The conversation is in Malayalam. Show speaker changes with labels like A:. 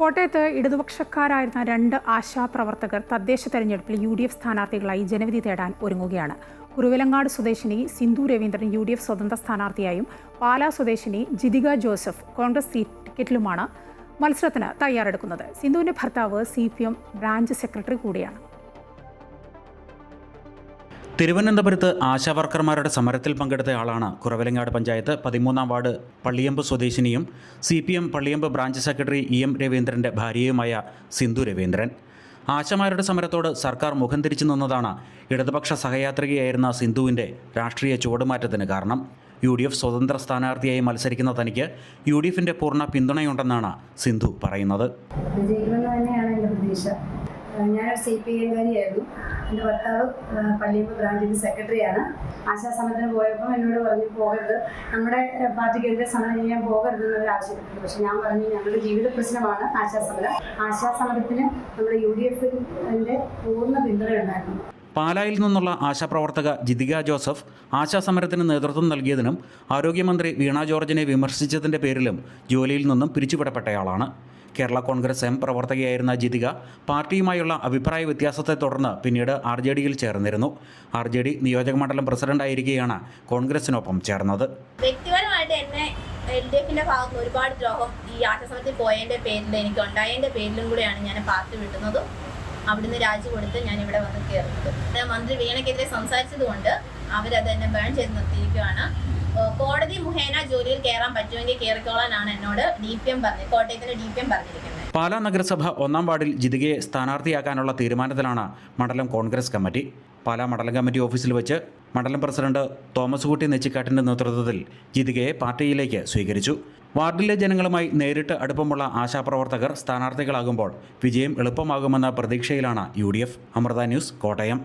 A: കോട്ടയത്ത് ഇടതുപക്ഷക്കാരായിരുന്ന രണ്ട് ആശാപ്രവർത്തകർ തദ്ദേശ തെരഞ്ഞെടുപ്പിൽ യു ഡി എഫ് സ്ഥാനാർത്ഥികളായി ജനവിധി തേടാൻ ഒരുങ്ങുകയാണ്. കുറുവിലങ്ങാട് സ്വദേശിനി Sindhu Raveendran U D F സ്വതന്ത്ര സ്ഥാനാർത്ഥിയായും പാലാ സ്വദേശിനി ജിതിക ജോസഫ് കോൺഗ്രസ് ടിക്കറ്റിലുമാണ് മത്സരത്തിന് തയ്യാറെടുക്കുന്നത്. സിന്ധുവിന്റെ ഭർത്താവ് C P M branch secretary കൂടിയാണ്.
B: തിരുവനന്തപുരത്ത് ആശാവർക്കർമാരുടെ സമരത്തിൽ പങ്കെടുത്തയാളാണ് കുറവലങ്ങാട് പഞ്ചായത്ത് പതിമൂന്നാം ward പള്ളിയമ്പ് സ്വദേശിനിയും C P M Palliyamb branch secretary E M രവീന്ദ്രന്റെ ഭാര്യയുമായ സിന്ധു രവീന്ദ്രൻ. ആശമാരുടെ സമരത്തോട് സർക്കാർ മുഖം തിരിച്ചു നിന്നതാണ് ഇടതുപക്ഷ സഹയാത്രികയായിരുന്ന സിന്ധുവിന്റെ രാഷ്ട്രീയ ചുവടുമാറ്റത്തിന് കാരണം. യു ഡി എഫ് സ്വതന്ത്ര സ്ഥാനാർത്ഥിയായി മത്സരിക്കുന്ന തനിക്ക് യു ഡി എഫിന്റെ പൂർണ പിന്തുണയുണ്ടെന്നാണ് സിന്ധു പറയുന്നത്.
C: ഞാനൊരു സി പി എംകാരിയായിരുന്നു. എന്റെ ഭർത്താവ് പള്ളിയമ്പ് ബ്രാഞ്ചിന്റെ സെക്രട്ടറിയാണ്. ആശാസമരത്തിന് പോയപ്പോൾ എന്നോട് പറഞ്ഞു പോകരുത്. നമ്മുടെ പാർട്ടിക്കെതിരെ സമരം ചെയ്യാൻ പോകരുത് എന്നൊരു ആവശ്യപ്പെട്ടു പക്ഷെ ഞാൻ പറഞ്ഞു ഞങ്ങളുടെ ജീവിത പ്രശ്നമാണ് ആശാസമരം. ആശാസമരത്തിന് നമ്മുടെ യു ഡി എഫിന്റെ പൂർണ പിന്തുണയുണ്ടായിരുന്നു.
B: പാലായിൽ നിന്നുള്ള ആശാപ്രവർത്തക ജിതിക ജോസഫ് ആശാസമരത്തിന് നേതൃത്വം നൽകിയതിനും ആരോഗ്യമന്ത്രി വീണ ജോർജിനെ വിമർശിച്ചതിന്റെ പേരിലും ജോലിയിൽ നിന്നും പിരിച്ചുവിടപ്പെട്ടയാളാണ്. കേരള കോൺഗ്രസ് എം പ്രവർത്തകയായിരുന്ന ജിതിക പാർട്ടിയുമായുള്ള അഭിപ്രായ വ്യത്യാസത്തെ തുടർന്ന് പിന്നീട് ആർ ജെ ഡിയിൽ ചേർന്നിരുന്നു. ആർ ജെ ഡി നിയോജകമണ്ഡലം പ്രസിഡന്റായിരിക്കെയാണ് കോൺഗ്രസിനൊപ്പം ചേർന്നത്.
D: വ്യക്തിപരമായിട്ട് ഭാഗത്ത് ഒരുപാട് ദ്രോഹം ഈ ആട്ടസമരത്തിൽ പോയതിന്റെ പേരിൽ എനിക്ക് ഉണ്ടായതിന്റെ പേരിലും കൂടെയാണ് ഞാൻ പാർട്ടി വിട്ടുന്നതും. അവിടുന്ന് രാജി കൊടുത്ത് ഞാൻ ഇവിടെ വന്ന് കയറുന്നത് മന്ത്രി വീണയ്ക്കെതിരെ സംസാരിച്ചത് കൊണ്ട് അവരത് എന്നെ ബേൺ ചെയ്ത് നിർത്തിയിരിക്കുകയാണ്. കോടതി മുഖേന ജോലിയിൽ കയറാൻ പറ്റുമെങ്കിൽ കയറിക്കോളാനാണ് എന്നോട് ഡി പി എം പറഞ്ഞത് കോട്ടയത്തിന്റെ ഡി പി എം പറഞ്ഞിരിക്കുന്നത്.
B: പാലാ നഗരസഭ ഒന്നാം വാർഡിൽ ജിതികയെ സ്ഥാനാർത്ഥിയാക്കാനുള്ള തീരുമാനത്തിലാണ് മണ്ഡലം കോൺഗ്രസ് കമ്മിറ്റി. പാലാ മണ്ഡലം കമ്മിറ്റി ഓഫീസിൽ വെച്ച് മണ്ഡലം പ്രസിഡന്റ് തോമസ് കുട്ടി നെച്ചിക്കാട്ടിന്റെ നേതൃത്വത്തിൽ ജിതികയെ പാർട്ടിയിലേക്ക് സ്വീകരിച്ചു. വാർഡിലെ ജനങ്ങളുമായി നേരിട്ട് അടുപ്പമുള്ള ആശാപ്രവർത്തകർ സ്ഥാനാർത്ഥികളാകുമ്പോൾ വിജയം എളുപ്പമാകുമെന്ന പ്രതീക്ഷയിലാണ് U D F. Amrita news Kottayam.